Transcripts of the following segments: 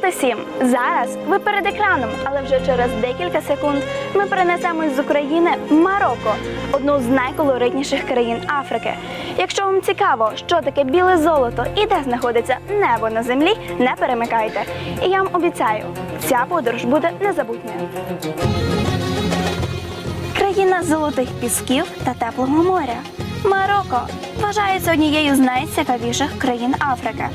Привіт усім! Зараз ви перед екраном, але вже через декілька секунд ми перенесемось з України в Марокко, одну з найколоритніших країн Африки. Якщо вам цікаво, що таке біле золото і де знаходиться небо на землі, не перемикайте. І я вам обіцяю, ця подорож буде незабутньою. Країна золотих пісків та теплого моря. Марокко вважається однією з найцікавіших країн Африки.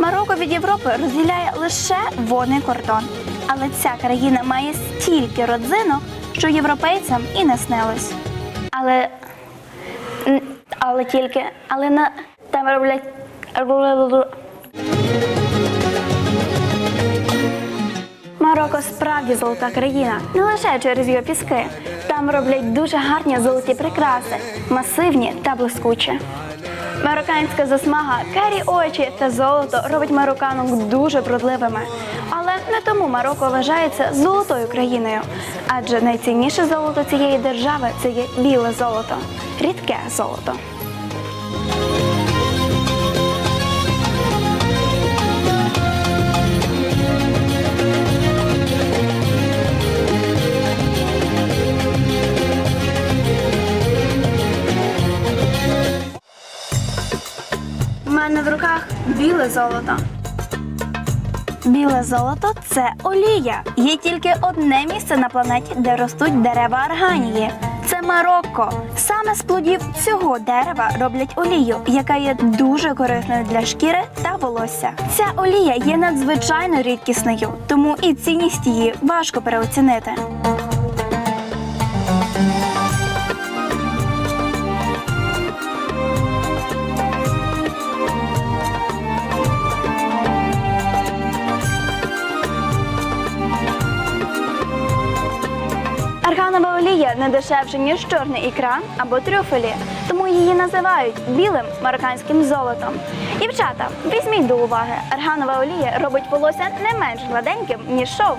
Марокко від Європи розділяє лише водний кордон. Але ця країна має стільки родзинок, що європейцям і не снилось. Але. Але тільки. Але на там роблять. Марокко справді золота країна, не лише через його піски. Там роблять дуже гарні золоті прикраси, масивні та блискучі. Марокканська засмага, карі очі та золото робить марокканок дуже вродливими. Але не тому Марокко вважається золотою країною, адже найцінніше золото цієї держави це є біле золото, рідке золото. Мене в руках біле золото. Біле золото це олія. Є тільки одне місце на планеті, де ростуть дерева арганії. Це Марокко. Саме з плодів цього дерева роблять олію, яка є дуже корисною для шкіри та волосся. Ця олія є надзвичайно рідкісною, тому і цінність її важко переоцінити. Арганова олія не дешевше, ніж чорний ікра або трюфелі, тому її називають білим марокканським золотом. Дівчата, візьміть до уваги, арганова олія робить волосся не менш гладеньким, ніж шовк.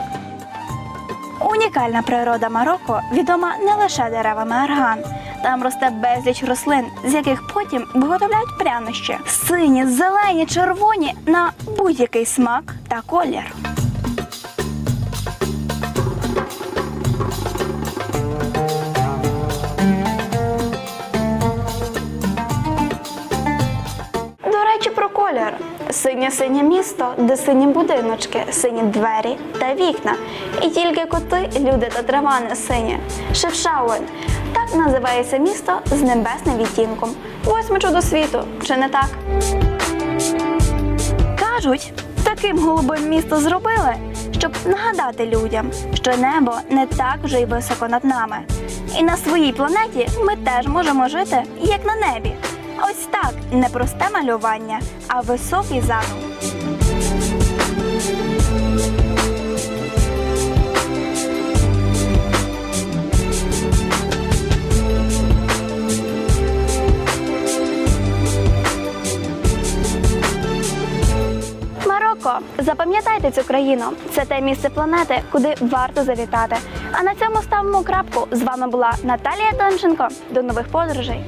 Унікальна природа Марокко відома не лише деревами арган. Там росте безліч рослин, з яких потім виготовляють прянощі. Сині, зелені, червоні на будь-який смак та колір. Синє синє місто, де сині будиночки, сині двері та вікна. І тільки коти, люди та трава не сині. Шевшауен. Так називається місто з небесним відтінком. Восьме чудо світу, чи не так? Кажуть, таким голубим місто зробили, щоб нагадати людям, що небо не так вже й високо над нами. І на своїй планеті ми теж можемо жити, як на небі. Ось так не просте малювання, а високий задум. Марокко, запам'ятайте цю країну. Це те місце планети, куди варто завітати. А на цьому ставимо крапку. З вами була Наталія Тонченко. До нових подорожей.